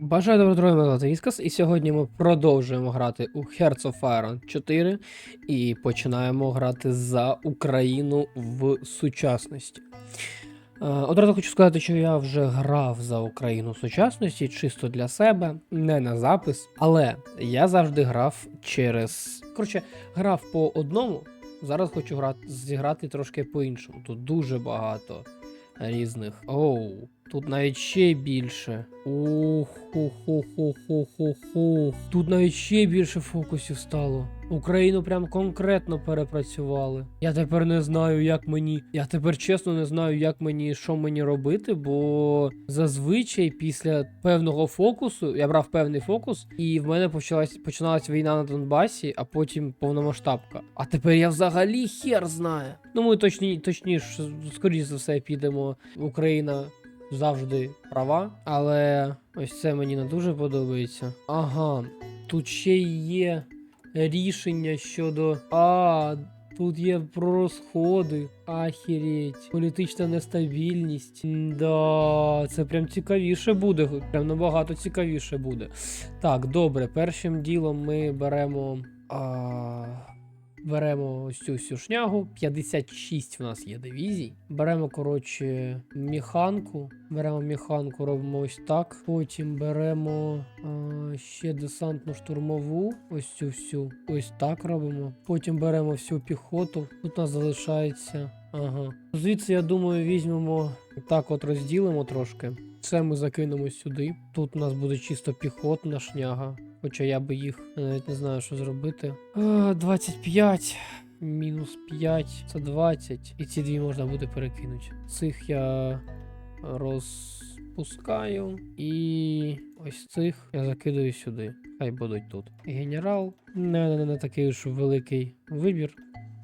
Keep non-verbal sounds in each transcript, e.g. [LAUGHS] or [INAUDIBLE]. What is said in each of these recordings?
Бажаю доброго здоров'я, мене звати Іскас, і сьогодні ми продовжуємо грати у Hearts of Iron 4 і починаємо грати за Україну в сучасності. Е, Одразу хочу сказати, що я вже грав за Україну в сучасності, чисто для себе, не на запис. Але я завжди грав через. Коротше, грав по одному. Зараз хочу грати, зіграти трошки по-іншому. Тут дуже багато різних. Оу, тут навіть ще більше. Ух, ху ху ху ху ху ху Тут навіть ще більше фокусів стало. Україну прям конкретно перепрацювали. Я тепер не знаю, як мені. Я тепер чесно не знаю, як мені що мені робити, бо зазвичай після певного фокусу я брав певний фокус, і в мене почалась починалась війна на Донбасі, а потім повномасштабка. А тепер я взагалі хер знаю. Ну ми точні, точніше, скоріш за все, підемо. Україна завжди права, але ось це мені не дуже подобається. Ага, тут ще є рішення щодо. А, тут є про розходи. Ахереть. Політична нестабільність. Да, це прям цікавіше буде. Прям набагато цікавіше буде. Так, добре, першим ділом ми беремо. А... Беремо ось цю всю шнягу. 56 в нас є дивізій. Беремо, коротше, механку. Беремо механку, робимо ось так. Потім беремо а, ще десантну штурмову. Ось цю всю. Ось так робимо. Потім беремо всю піхоту. Тут у нас залишається. Ага. Звідси, я думаю, візьмемо так, от розділимо трошки. Це ми закинемо сюди. Тут у нас буде чисто піхотна шняга. Хоча я би їх я навіть не знаю, що зробити. А, 25. Мінус 5. Це 20. І ці дві можна буде перекинути. Цих я розпускаю. І ось цих я закидаю сюди. Хай будуть тут. Генерал. Не, не, не такий уж великий вибір.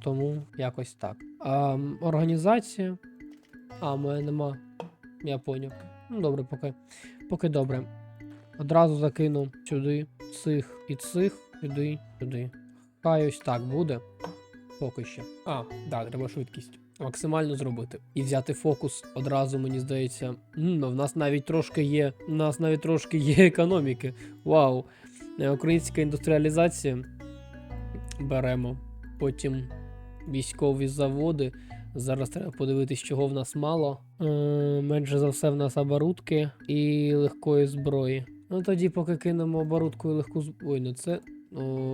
Тому якось так. А, організація. А, мене нема. Я поняв. Ну, добре, поки. Поки добре. Одразу закину сюди цих і цих, сюди, сюди. Хай ось так буде. Поки що. А, так, треба швидкість. Максимально зробити. І взяти фокус одразу, мені здається. Ну, в нас навіть трошки є. У нас навіть трошки є економіки. Вау. Е, Українська індустріалізація. Беремо. Потім військові заводи. Зараз треба подивитись, чого в нас мало. Е, менше за все в нас оборудки і легкої зброї. Ну тоді, поки кинемо оборудку і легку зброю. Ой, не це.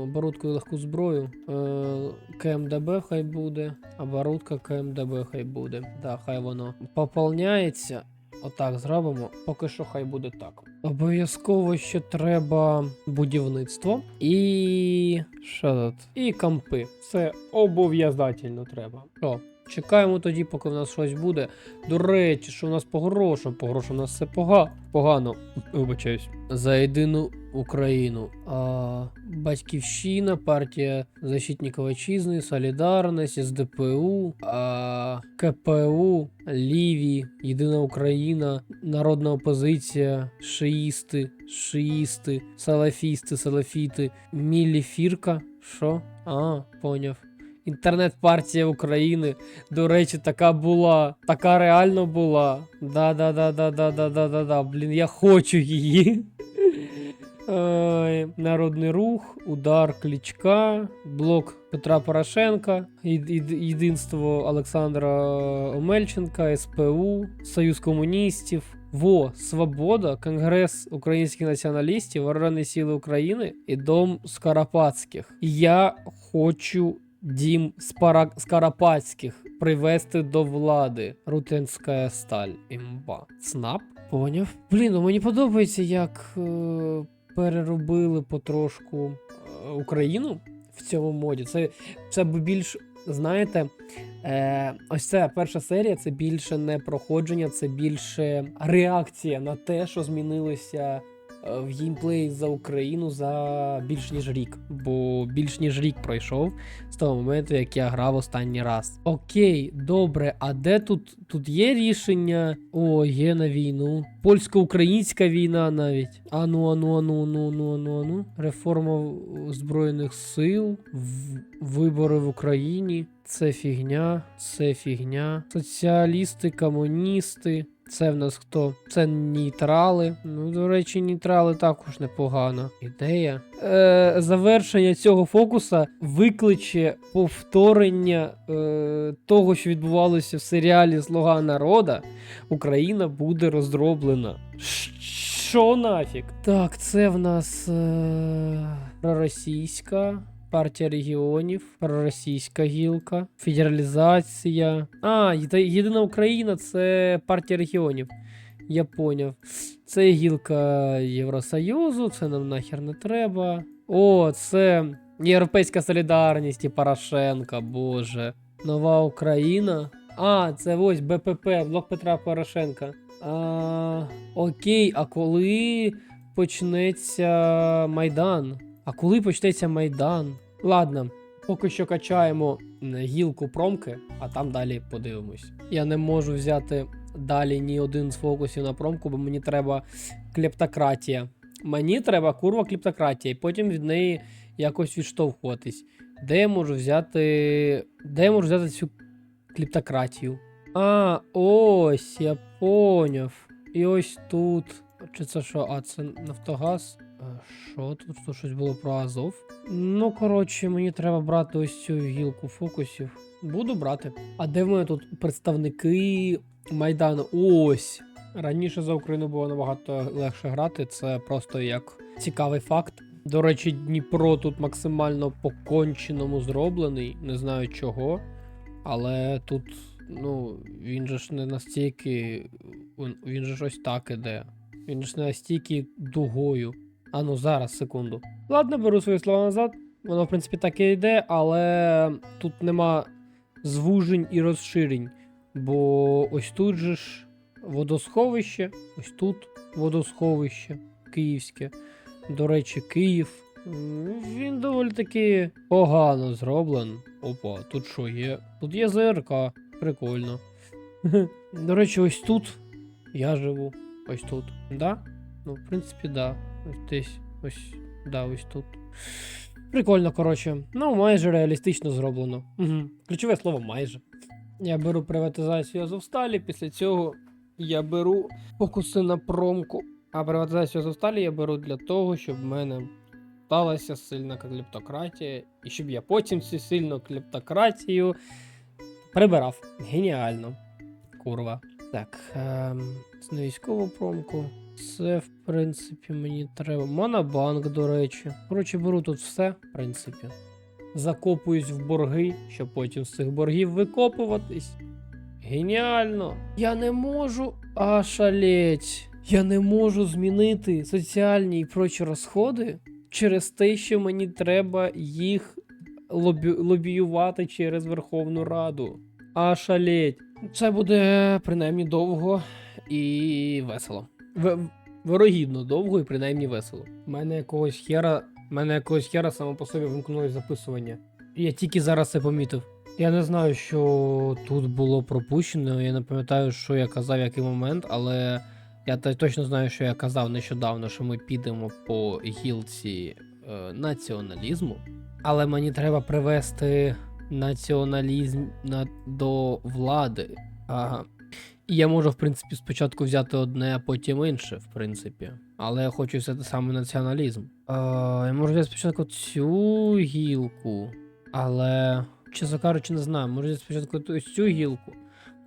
Оборудку і легку зброю. Е, КМДБ хай буде. Оборудка КМДБ хай буде. Да, хай воно поповняється. Отак зробимо. Поки що хай буде так. Обов'язково ще треба будівництво і. Що тут? І кампи. Це обов'язательно треба. Що? Чекаємо тоді, поки в нас щось буде. До речі, що в нас по грошам? По грошам у нас все пога... погано. Вибачаюсь. За єдину Україну. А, Батьківщина, партія Защитників Отчизни, Солідарність, СДПУ, а, КПУ, Ліві, Єдина Україна, Народна опозиція, шиїсти, шиїсти, салафісти, салафіти, Міліфірка. Що? А, поняв. Інтернет-партія України. До речі, така була. Така реально була. Да-да-да-да-да-да-да-да. Блін, я хочу її. Ой, Народний рух, удар Клічка, блок Петра Порошенка, Єд- Єд- Єдинство Олександра Омельченка, СПУ, Союз комуністів. Во, Свобода, Конгрес українських націоналістів, Вооружені Сили України і Дом Скоропадських. Я хочу дім Спара... Скоропадських привести до влади. Рутенська сталь. Імба. ЦНАП? Поняв. Блін, ну мені подобається, як е, переробили потрошку е, Україну в цьому моді. Це, це більш, знаєте. Е, ось ця перша серія це більше не проходження, це більше реакція на те, що змінилося в геймплеї за Україну за більш ніж рік. Бо більш ніж рік пройшов з того моменту, як я грав останній раз. Окей, добре, а де тут? Тут є рішення? О, є на війну. Польсько-українська війна навіть. Ану, ану, ану, ану, ану, ану, ану. Реформа Збройних сил, вибори в Україні. Це фігня, це фігня. Соціалісти, комуністи. Це в нас хто? Це нейтрали. Ну, до речі, нейтрали також непогано. Ідея. Е, завершення цього фокуса викличе повторення е, того, що відбувалося в серіалі Слуга народа. Україна буде роздроблена. Що нафіг? Так, це в нас е, проросійська. Партія регіонів, проросійська гілка, федералізація. А, єдина Україна це партія регіонів. Я поняв. Це гілка Євросоюзу, це нам нахер не треба. О, це Європейська солідарність і Порошенка, боже. Нова Україна. А, це ось БПП, блок Петра Порошенка. А, окей, а коли почнеться Майдан? А коли почнеться Майдан? Ладно, поки що качаємо гілку промки, а там далі подивимось. Я не можу взяти далі ні один з фокусів на промку, бо мені треба клептократія. Мені треба курва клептократія, і потім від неї якось відштовхуватись. Де я можу взяти. Де я можу взяти цю клептократію? А, ось, я поняв. І ось тут. Чи це що? А, це Нафтогаз? А, Що тут? Тут щось було про Азов? Ну, коротше, мені треба брати ось цю гілку фокусів. Буду брати. А де в мене тут представники Майдану? Ось. Раніше за Україну було набагато легше грати. Це просто як цікавий факт. До речі, Дніпро тут максимально по-конченому зроблений. Не знаю чого. Але тут, ну, він же ж не настільки. Він же ж ось так іде. Він ж не настільки дугою. А ну зараз, секунду. Ладно, беру свої слова назад. Воно, в принципі, так і йде, але тут нема звужень і розширень. Бо ось тут же ж водосховище, ось тут водосховище київське. До речі, Київ. Він доволі таки погано зроблений. Опа, тут що є? Тут є ЗРК. Прикольно. [LAUGHS] До речі, ось тут я живу. Ось тут. Да? Ну, в принципі, да. Десь. Ось. Да, ось тут. Прикольно, коротше. Ну, майже реалістично зроблено. Угу. Ключове слово майже. Я беру приватизацію Азовсталі, після цього я беру фокуси на промку. А приватизацію Азовсталі я беру для того, щоб в мене сталася сильна клептократія, і щоб я потім цю сильну клептократію прибирав. Геніально. Курва. Так, ем, військову промку. Це, в принципі, мені треба. Монобанк, до речі. Коротше, беру тут все, в принципі. Закопуюсь в борги, щоб потім з цих боргів викопуватись. Геніально! Я не можу. А шалеть. Я не можу змінити соціальні і прочі розходи через те, що мені треба їх лобі... лобіювати через Верховну Раду. А шалеть. Це буде принаймні довго і весело. В... Вирогідно довго і принаймні весело. У мене якогось хера. Мене якогось хера само по собі вимкнулось записування. Я тільки зараз це помітив. Я не знаю, що тут було пропущено. Я не пам'ятаю, що я казав, який момент, але я точно знаю, що я казав нещодавно, що ми підемо по гілці е, націоналізму. Але мені треба привести націоналізм на, до влади. Ага. Я можу, в принципі, спочатку взяти одне, а потім інше, в принципі. Але я хочу взяти саме націоналізм. Е, я можу взяти спочатку цю гілку, але, чесно кажучи, не знаю. Можу взяти спочатку ось цю гілку,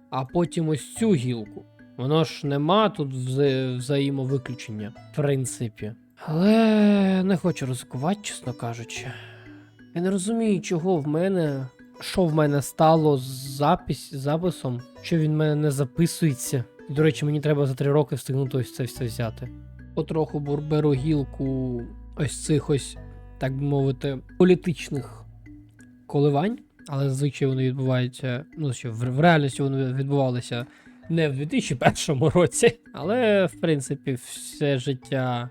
а потім ось цю гілку. Воно ж нема тут вза- взаємовиключення, в принципі. Але не хочу ризикувати, чесно кажучи. Я не розумію, чого в мене. Що в мене стало з запис, записом, що він в мене не записується. І, до речі, мені треба за три роки встигнути ось це все взяти. Потроху беру гілку ось цих ось, так би мовити, політичних коливань, але зазвичай вони відбуваються. Ну, що в реальності вони відбувалися не в 2001 [LAUGHS] році, але в принципі все життя,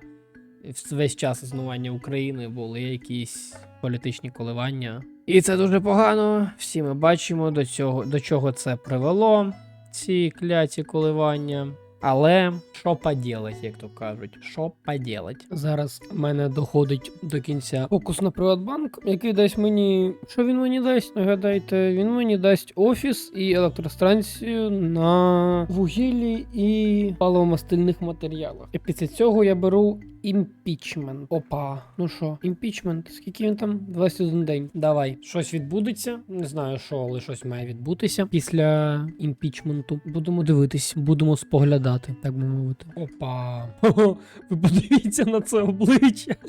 весь час існування України були якісь політичні коливання. І це дуже погано. Всі ми бачимо, до цього до чого це привело. Ці кляті коливання. Але що поділать, як то кажуть, що поділать. Зараз в мене доходить до кінця фокус на Приватбанк, який дасть мені. Що він мені дасть? Нагадайте, він мені дасть офіс і електростанцію на вугіллі і паливомастильних матеріалах. І після цього я беру імпічмент. Опа, ну що, імпічмент? Скільки він там? 21 день. Давай. Щось відбудеться. Не знаю, що, але щось має відбутися після імпічменту. Будемо дивитись, будемо споглядати, так би мовити. Опа. [LAUGHS] Ви подивіться на це обличчя. [LAUGHS]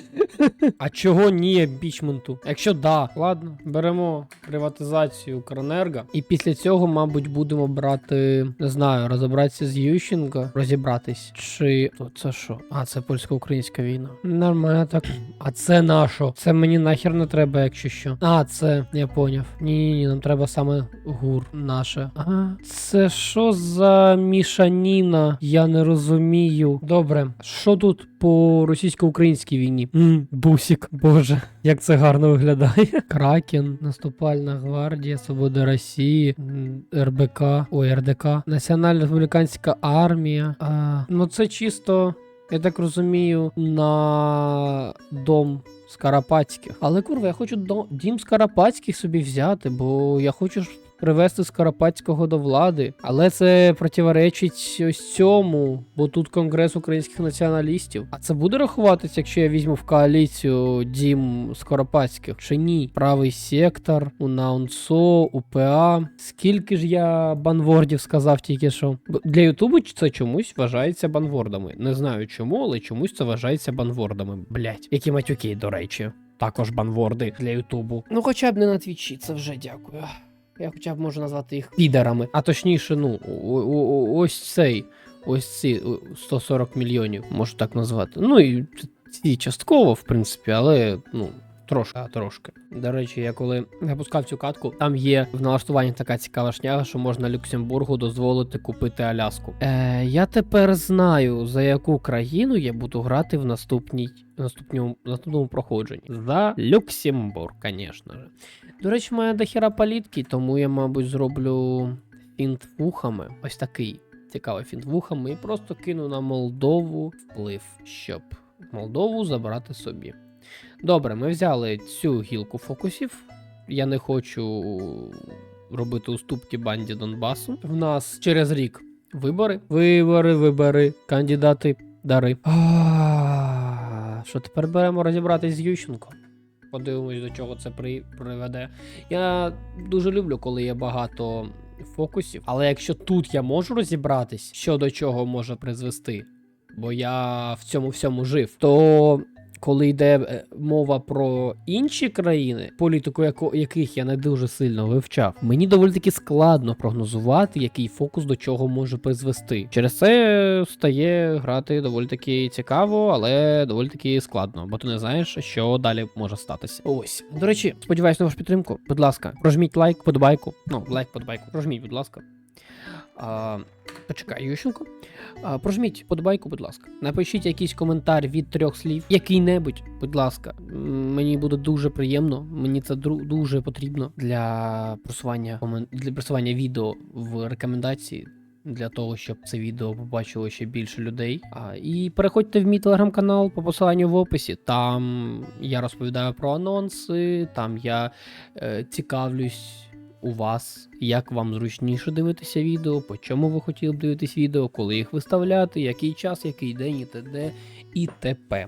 А чого ні імпічменту? Якщо да, ладно, беремо приватизацію Укренерго. І після цього, мабуть, будемо брати, не знаю, розібратися з Ющенко, розібратись. Чи то це що? А, це польсько-українська війна. Нормально так. А це нашо? Це мені нахер не треба, якщо що. А, це я поняв. Ні, ні, ні, нам треба саме гур наше. Ага. Це що за мішаніна? Я не розумію. Добре, що тут по російсько-українській війні? м бусік, боже, як це гарно виглядає. [LAUGHS] Кракен, наступальна гвардія, Свобода Росії, РБК, ой, РДК, Національна республіканська армія. А, ну це чисто. Я так розумію, на дом Скарапатських. Але курва, я хочу до... дім Скарапатських собі взяти, бо я хочу привести Скарапатського до влади. Але це противоречить ось цьому, бо тут Конгрес українських націоналістів. А це буде рахуватися, якщо я візьму в коаліцію дім Скоропадських чи ні? Правий сектор, УНАУНСО, УПА. Скільки ж я банвордів сказав тільки що? Для Ютубу це чомусь вважається банвордами. Не знаю чому, але чомусь це вважається банвордами. Блять, які матюки, до речі. Також банворди для Ютубу. Ну, хоча б не на твічі, це вже дякую. Я хоча б можу назвати їх підерами. А точніше, ну, ось цей. Ось ці о, 140 мільйонів, можу так назвати. Ну і ці частково, в принципі, але ну. Трошки, трошки. До речі, я коли запускав цю катку, там є в налаштуванні така цікава шняга, що можна Люксембургу дозволити купити Аляску. Е, я тепер знаю, за яку країну я буду грати в наступній наступному, наступному проходженні. За Люксембург, звісно ж. До речі, має дохера палітки, тому я, мабуть, зроблю фінт вухами. Ось такий цікавий фінт вухами, і просто кину на Молдову вплив, щоб Молдову забрати собі. Добре, ми взяли цю гілку фокусів. Я не хочу робити уступки банді Донбасу. В нас через рік вибори. Вибори, вибори, кандидати, дари. Що тепер беремо розібратись з Ющенко? Подивимось, до чого це при... приведе. Я дуже люблю, коли є багато фокусів, але якщо тут я можу розібратись, що до чого може призвести, бо я в цьому всьому жив, то коли йде е, мова про інші країни, політику яких я не дуже сильно вивчав, мені доволі таки складно прогнозувати, який фокус до чого може призвести. Через це стає грати доволі таки цікаво, але доволі таки складно, бо ти не знаєш, що далі може статися. Ось до речі, сподіваюся на вашу підтримку. Будь ласка, прожміть лайк, подобайку. Ну, лайк, подобайку. Прожміть, будь ласка. А, почекай, Ющенко. А, прожміть подобайку, будь ласка. Напишіть якийсь коментар від трьох слів, який-небудь, будь ласка. Мені буде дуже приємно. Мені це дуже потрібно для просування для просування відео в рекомендації. Для того, щоб це відео побачило ще більше людей. А, і переходьте в мій телеграм-канал по посиланню в описі. Там я розповідаю про анонси, там я е, цікавлюсь у вас, як вам зручніше дивитися відео, по чому ви хотіли б дивитись відео, коли їх виставляти, який час, який день, і т.д. і т.п.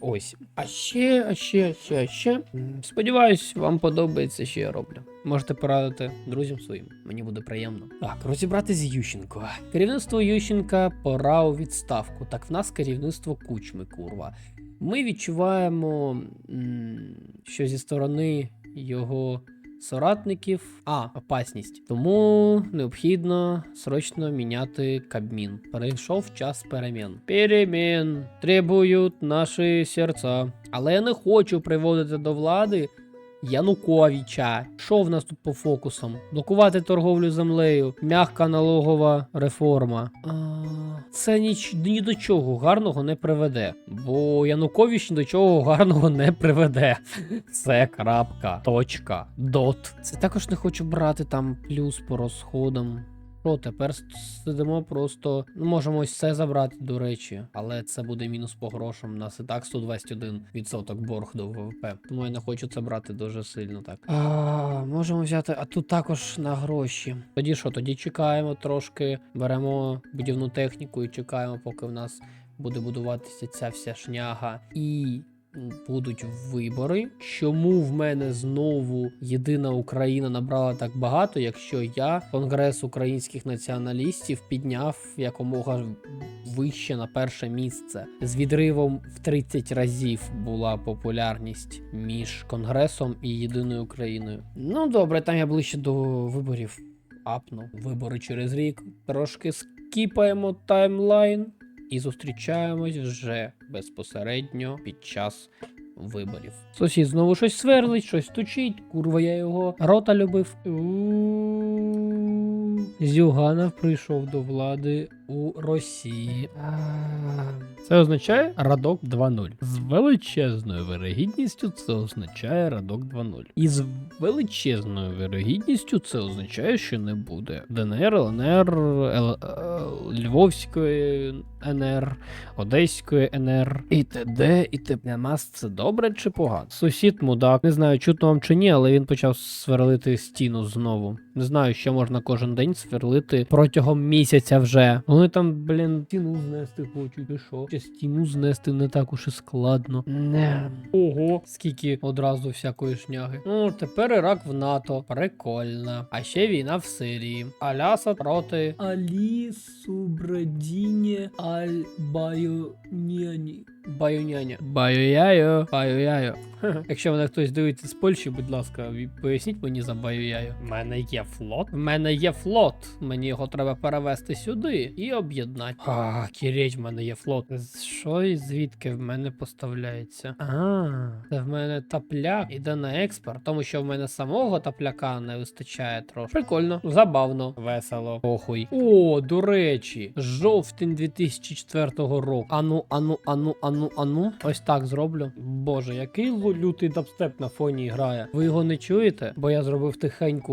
Ось. А ще, а ще, ще, ще. Сподіваюсь, вам подобається, що я роблю. Можете порадити друзям своїм, мені буде приємно. Так, розібрати з Ющенко. Керівництво Ющенка пора у відставку. Так в нас керівництво кучми, курва. Ми відчуваємо, що зі сторони його соратників. А, опасність. Тому необхідно срочно міняти Кабмін. Перейшов час перемін. Перемін требують наші серця. Але я не хочу приводити до влади Януковича. Що в нас тут по фокусам? Блокувати торговлю землею, м'яка налогова реформа. А, це ніч ні до чого гарного не приведе. Бо Янукович ні до чого гарного не приведе. Це крапка, точка, дот. Це також не хочу брати там плюс по розходам. О, тепер сидимо просто. Ну, можемо ось це забрати, до речі, але це буде мінус по грошам. У нас і так 121% борг до ВВП. Тому я не хочу це брати дуже сильно так. А, можемо взяти, а тут також на гроші. Тоді що? Тоді чекаємо трошки, беремо будівну техніку і чекаємо, поки в нас буде будуватися ця вся шняга. І будуть вибори. Чому в мене знову єдина Україна набрала так багато, якщо я Конгрес українських націоналістів підняв якомога вище на перше місце? З відривом в 30 разів була популярність між Конгресом і єдиною Україною. Ну добре, там я ближче до виборів. Апну. Вибори через рік. Трошки скіпаємо таймлайн і зустрічаємось вже безпосередньо під час виборів. Сусід знову щось сверлить, щось стучить. Курва, я його рота любив. Зюганов прийшов до влади у Росії. Це означає Радок 2.0. З величезною вирогідністю це означає Радок 2.0. І з величезною вирогідністю це означає, що не буде ДНР, ЛНР, е, Львовської НР, Одеської НР і т.д. і т.п. Нема це добре чи погано? Сусід мудак, не знаю, чутно вам чи ні, але він почав сверлити стіну знову. Не знаю, що можна кожен день сверлити протягом місяця вже. Вони там, блін, стіну знести хочуть, і що? Чи стіну знести не так уж і складно. Не. Ого, скільки одразу всякої шняги. Ну, тепер Ірак в НАТО. Прикольно. А ще війна в Сирії. Аляса проти Алі Субрадіні al-Bayoniyani. Байоняня. Байояйо. Байояйо. Якщо мене хтось дивиться з Польщі, будь ласка, поясніть мені за Байояйо. У мене є флот. У мене є флот. Мені його треба перевести сюди і об'єднати. А, кіреч, в мене є флот. Що і звідки в мене поставляється? А, це в мене тапляк іде на експорт, тому що в мене самого тапляка не вистачає трошки. Прикольно, забавно, весело. Похуй. О, до речі, жовтень 2004 року. Ану, ану, ану, ану, ану. Ось так зроблю. Боже, який лютий дабстеп на фоні грає. Ви його не чуєте? Бо я зробив тихеньку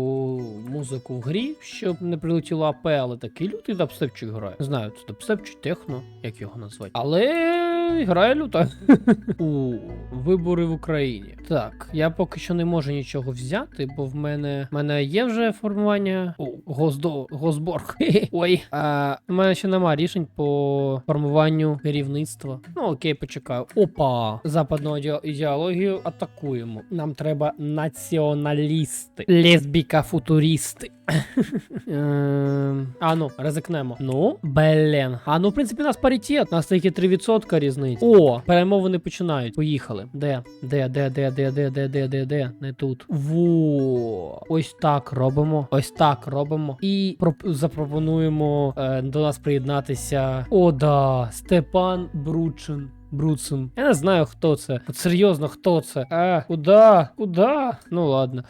музику в грі, щоб не прилетіло АП, але такий лютий дабстепчик грає. Знаю, це дабстеп чи техно, як його назвати. Але грає люто. [LAUGHS] У вибори в Україні. Так, я поки що не можу нічого взяти, бо в мене в мене є вже формування О, госдо, госборг. [LAUGHS] Ой. А, у мене ще нема рішень по формуванню керівництва. Ну окей, почекаю. Опа! Западну ідеологію атакуємо. Нам треба націоналісти, лесбіка футуристи. [LAUGHS] Ем, А ну, ризикнемо. Ну, блін. А ну, в принципі, у нас паритет, у нас тільки 3% різниці. О, перемовини починають. Поїхали. Де? Де, де, де, де, де, де, де, де, де? Не тут. Во. Ось так робимо. Ось так робимо. І проп- запропонуємо е, до нас приєднатися. О, да, Степан Бручин. Бруцин. Я не знаю, хто це. От серйозно, хто це? А, куда? Куда? Ну ладно.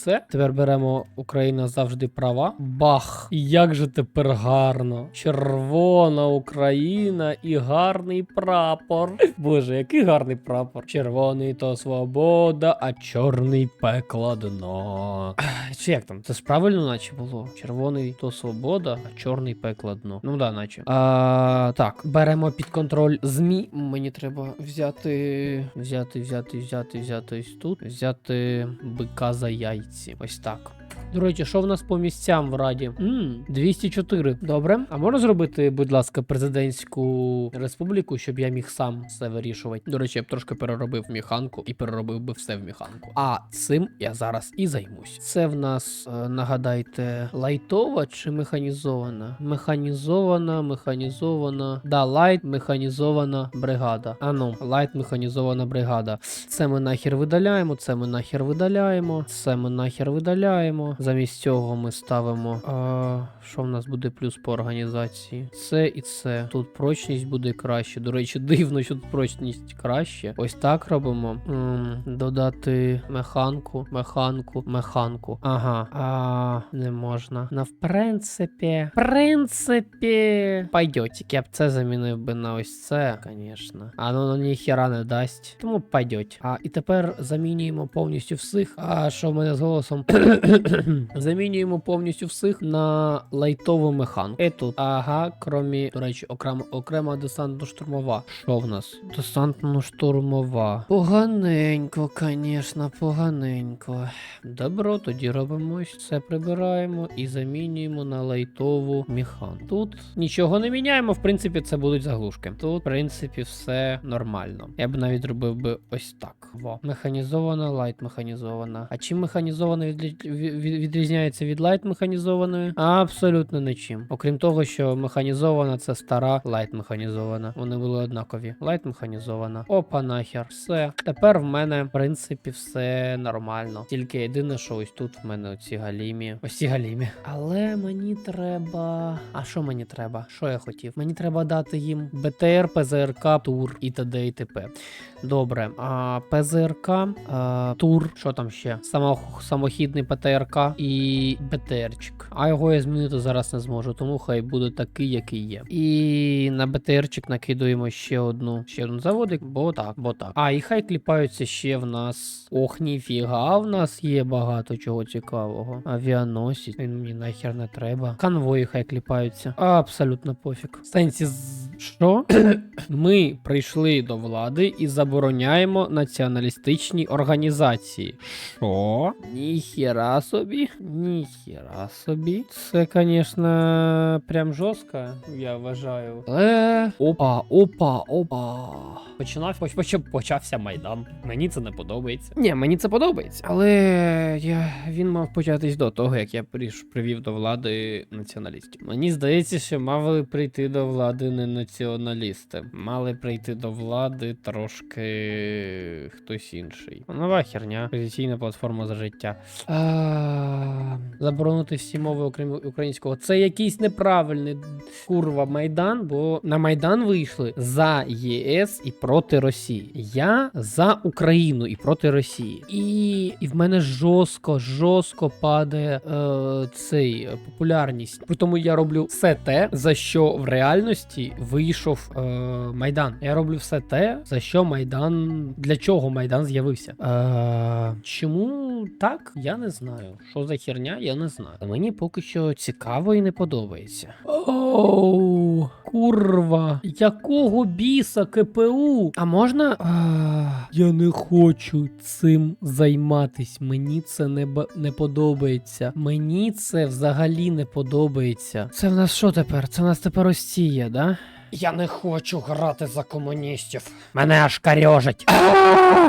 Все. Тепер беремо Україна завжди права. Бах! Як же тепер гарно. Червона Україна і гарний прапор. Боже, який гарний прапор. Червоний то свобода, а чорний пекло дно. Чи як там? Це ж правильно, наче було. Червоний то свобода, а чорний пекло дно. Ну да, наче. А, так, беремо під контроль ЗМІ. Мені треба взяти, взяти, взяти, взяти, взяти ось тут. Взяти бика за яйці. Ось так. До речі, що в нас по місцям в раді? м 204. Добре. А можна зробити, будь ласка, президентську республіку, щоб я міг сам все вирішувати. До речі, я б трошки переробив механку і переробив би все в механку. А цим я зараз і займусь. Це в нас, е, нагадайте, лайтова чи механізована? Механізована, механізована. Да, лайт механізована бригада. А ну, лайт механізована бригада. Це ми нахер видаляємо, це ми нахер видаляємо, це ми нахер видаляємо. Замість цього ми ставимо. А, що в нас буде плюс по організації? Це і це. Тут прочність буде краще. До речі, дивно, що тут прочність краще. Ось так робимо. М, додати механку, механку, механку. Ага. А, не можна. Ну, в принципі. В принципі. Пойдетик. Я б це замінив би на ось це, звісно. А ну ніхіра не дасть. Тому пойдеть. А і тепер замінюємо повністю всіх. А що в мене з голосом? Замінюємо повністю всіх на лайтову механку. І тут, ага, кромі, до речі, окрема, окрема десантно-штурмова. Що в нас? Десантно-штурмова. Поганенько, звісно, поганенько. Добро, тоді робимо це прибираємо і замінюємо на лайтову механку. Тут нічого не міняємо, в принципі, це будуть заглушки. Тут, в принципі, все нормально. Я б навіть робив би ось так. Во. Механізована, лайт механізована. А чим механізована від- відрізняється від лайт механізованої? Абсолютно нічим. Окрім того, що механізована це стара лайт механізована. Вони були однакові. Лайт механізована. Опа, нахер. Все. Тепер в мене, в принципі, все нормально. Тільки єдине, що ось тут в мене оці галімі. Ось ці галімі. Але мені треба. А що мені треба? Що я хотів? Мені треба дати їм БТР, ПЗРК, тур і т.д. і т.п. Добре, а ПЗРК, а, тур, що там ще? Само, самохідний ПТРК і БТРчик. А його я змінити зараз не зможу, тому хай буде такий, який є. І на БТРчик накидуємо ще одну, ще один заводик, бо так, бо так. А, і хай кліпаються ще в нас. Ох, ніфіга, в нас є багато чого цікавого. Авіаносець, він мені нахер не треба. Конвої хай кліпаються. Абсолютно пофіг. Сенсі, з- що? [CLEARS THROAT] Ми прийшли до влади і забороняємо націоналістичні організації. Що? Ніхіра собі. Ніхіра собі. Це, звісно, прям жорстко, я вважаю. Але. Опа, опа, опа. Починав, поч, поч, почався майдан. Мені це не подобається. Ні, мені це подобається. Але я, він мав початись до того, як я приш, привів до влади націоналістів. Мені здається, що мали прийти до влади не націоналісти. Мали прийти до влади трошки хтось інший. Нова херня. Позиційна платформа за життя. А, заборонити всі мови, окрім українського. Це якийсь неправильний курва майдан, бо на майдан вийшли за ЄС і проти Росії. Я за Україну і проти Росії. І, і в мене жорстко, жорстко падає е, цей е, популярність. При тому я роблю все те, за що в реальності вийшов е, майдан. Я роблю все те, за що майдан. Для чого майдан з'явився? Е, чому так? Я не знаю. Що за херня, я не знаю. Мені поки що цікаво і не подобається. Оу, курва, якого біса КПУ? А можна. А, я не хочу цим займатись. Мені це не, ба- не подобається. Мені це взагалі не подобається. Це в нас що тепер? Це в нас тепер Росія, да? Я не хочу грати за комуністів. Мене аж карьожить. [COUGHS]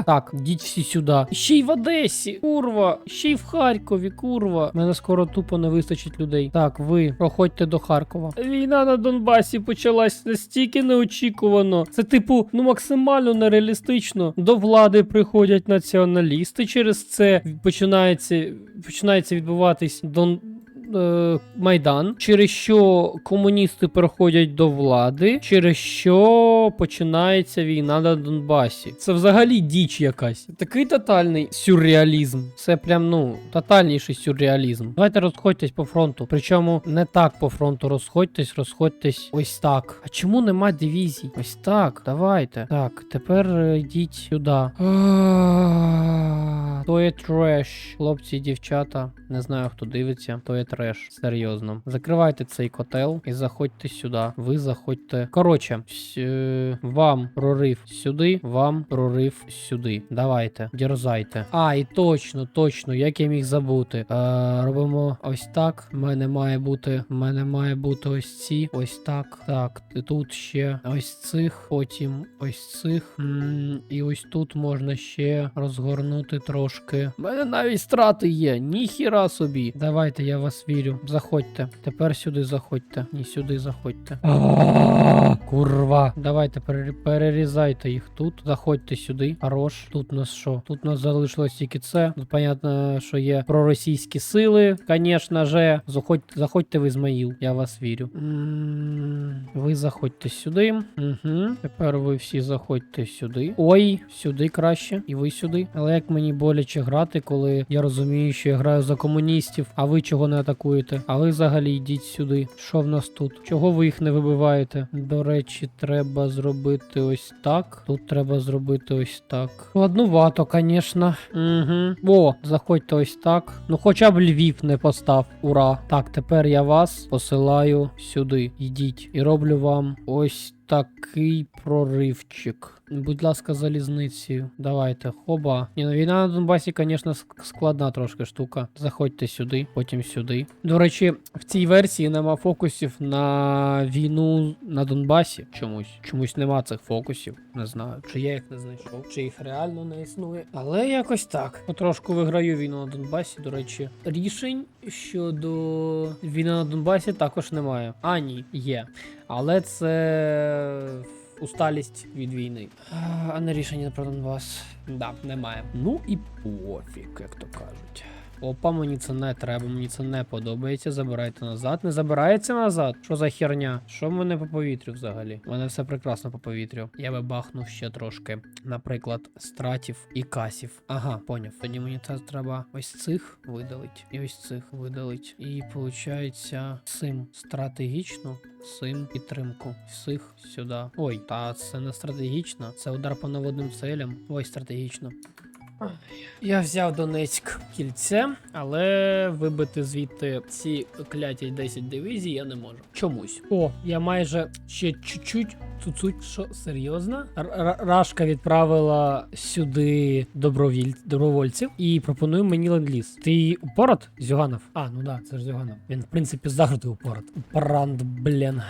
Так, йдіть всі сюди. Ще й в Одесі, курва, ще й в Харкові, курва. Мене скоро тупо не вистачить людей. Так, ви проходьте до Харкова. Війна на Донбасі почалась настільки неочікувано. Це, типу, ну максимально нереалістично. До влади приходять націоналісти. Через це починається, починається відбуватись Дон. Е, Майдан, через що комуністи переходять до влади, через що починається війна на Донбасі. Це взагалі діч якась. Такий тотальний сюрреалізм. Це прям ну тотальніший сюрреалізм. Давайте розходьтесь по фронту. Причому не так по фронту розходьтесь, розходьтесь ось так. А чому нема дивізій? Ось так. Давайте. Так, тепер е, йдіть сюди. То є треш. Хлопці, дівчата. Не знаю, хто дивиться. То є треш. Серйозно. Закривайте цей котел і заходьте сюди. Ви заходьте. Коротше, е, вам прорив сюди, вам прорив сюди. Давайте, дерзайте. А, і точно, точно, як я міг забути. Е, робимо ось так. У мене має бути. У мене має бути ось ці. Ось так. Так, і тут ще ось цих, потім ось цих. М, І ось тут можна ще розгорнути трошки. У мене навіть страти є. Ніхіра собі. Давайте, я вас вірю. Заходьте. Тепер сюди заходьте. Ні, сюди заходьте. Курва. Давайте перерізайте їх тут. Заходьте сюди. Хорош. Тут у нас що? Тут у нас залишилось тільки це. Ну, понятно, що є проросійські сили. Звісно же. Заходьте, заходьте в Ізмаїл. Я вас вірю. Ви заходьте сюди. Угу. Тепер ви всі заходьте сюди. Ой, сюди краще. І ви сюди. Але як мені боляче грати, коли я розумію, що я граю за комуністів, а ви чого не атакуєте? Атакуєте. А ви взагалі йдіть сюди. Що в нас тут? Чого ви їх не вибиваєте? До речі, треба зробити ось так. Тут треба зробити ось так. Ладнувато, звісно. Угу. О, заходьте ось так. Ну хоча б Львів не постав. Ура. Так, тепер я вас посилаю сюди. Йдіть. І роблю вам ось такий проривчик. Будь ласка, залізницею. Давайте, хоба. Ні, ну війна на Донбасі, звісно, складна трошки штука. Заходьте сюди, потім сюди. До речі, в цій версії нема фокусів на війну на Донбасі. Чомусь. Чомусь нема цих фокусів. Не знаю, чи я їх не знайшов, чи їх реально не існує. Але якось так. Потрошку виграю війну на Донбасі. До речі, рішень щодо війни на Донбасі також немає. А, ні, є. Але це усталість від війни. А не рішення про Донбас. Да, немає. Ну і пофіг, як то кажуть. Опа, мені це не треба, мені це не подобається. Забирайте назад. Не забирається назад. Що за херня? Що в мене по повітрю взагалі? У мене все прекрасно по повітрю. Я би бахнув ще трошки, наприклад, стратів і касів. Ага, поняв. Тоді мені це треба ось цих видалить. І ось цих видалить. І виходить, цим стратегічно, цим підтримку. Всіх сюди. Ой, та це не стратегічно. Це удар по наводним целям. Ой, стратегічно. Я взяв Донецьк кільце, але вибити звідти ці кляті 10 дивізій я не можу. Чомусь. О, я майже ще чуть-чуть. Цуцуть, що серйозно? Р- Рашка відправила сюди добровіль... добровольців і пропонує мені ленд-ліз. Ти упорот, Зюганов? А, ну да, це ж Зюганов. Він, в принципі, завжди упорот. Упорант, блін.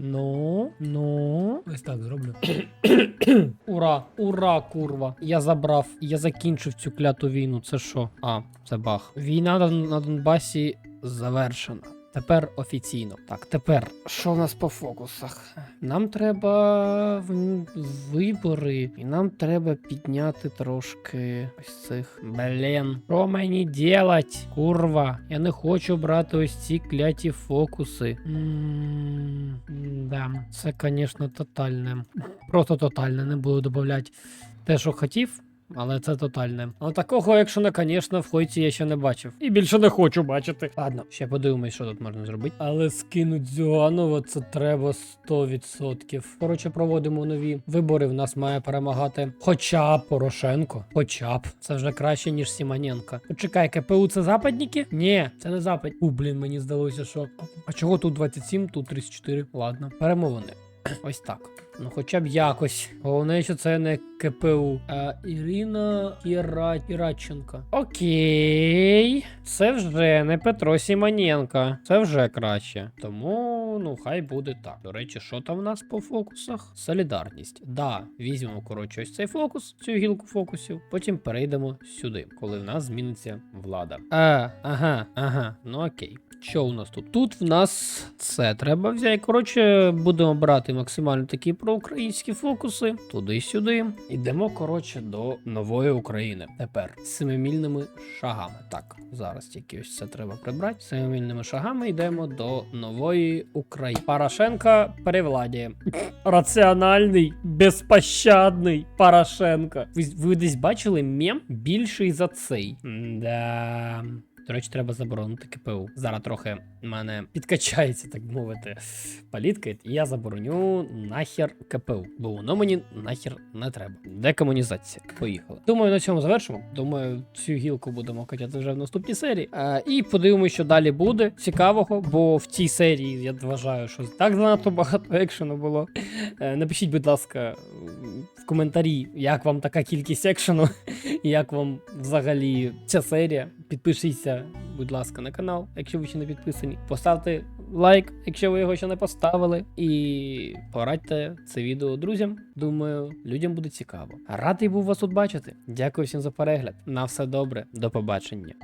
Ну, ну. Ось так зроблю. [COUGHS] ура, ура, курва. Я забрав, я закінчив цю кляту війну. Це що? А, це бах. Війна на, на Донбасі завершена. Тепер офіційно. Так, тепер що в нас по фокусах? Нам треба вибори, і нам треба підняти трошки ось цих. Блін, що мені делать? Курва, я не хочу брати ось ці кляті фокуси. М, Да, це, звісно, тотальне. Просто тотальне, не буду додавати те, що хотів. Але це тотальне. Але такого, не, звісно, в хойці я ще не бачив. І більше не хочу бачити. Ладно, ще подивимось, що тут можна зробити. Але скинуть Зюганова це треба 100%. Коротше, проводимо нові вибори. В нас має перемагати хоча б Порошенко. Хоча б. Це вже краще, ніж Сімоненко. Почекай, КПУ це западники? Ні, це не запад. У, блін, мені здалося, що. А чого тут 27, тут 34? Ладно, перемовини. Ось так. Ну, хоча б якось. Головне, що це не КПУ. А, Ірина Іра... Іраченко. Окей. Це вже не Петро Сімоненко. Це вже краще. Тому, ну, хай буде так. До речі, що там в нас по фокусах? Солідарність. Да, візьмемо, коротше, ось цей фокус, цю гілку фокусів. Потім перейдемо сюди, коли в нас зміниться влада. А, ага, ага. Ну окей. Що у нас тут? Тут в нас це треба взяти. Коротше, будемо брати максимально такі проукраїнські фокуси. Туди-сюди. Ідемо, коротше, до нової України. Тепер семимільними шагами. Так, зараз тільки ось це треба прибрати. Семимільними шагами йдемо до нової України. Порошенка при. Раціональний, безпощадний Порошенко. Ви, ви десь бачили мем більший за цей? Да. До речі, треба заборонити КПУ. Зараз трохи мене підкачається, так мовити, палітка, і я забороню нахер КПУ, бо воно мені нахер не треба. Декомунізація. Поїхали. Думаю, на цьому завершимо. Думаю, цю гілку будемо качати вже в наступній серії. Е, і подивимося, що далі буде цікавого, бо в цій серії я вважаю, що так занадто багато екшену було. Е, напишіть, будь ласка, в коментарі, як вам така кількість екшену, [LAUGHS] як вам взагалі ця серія. Підпишіться, будь ласка, на канал, якщо ви ще не підписані. Поставте лайк, якщо ви його ще не поставили. І порадьте це відео друзям. Думаю, людям буде цікаво. Радий був вас тут бачити. Дякую всім за перегляд. На все добре, до побачення.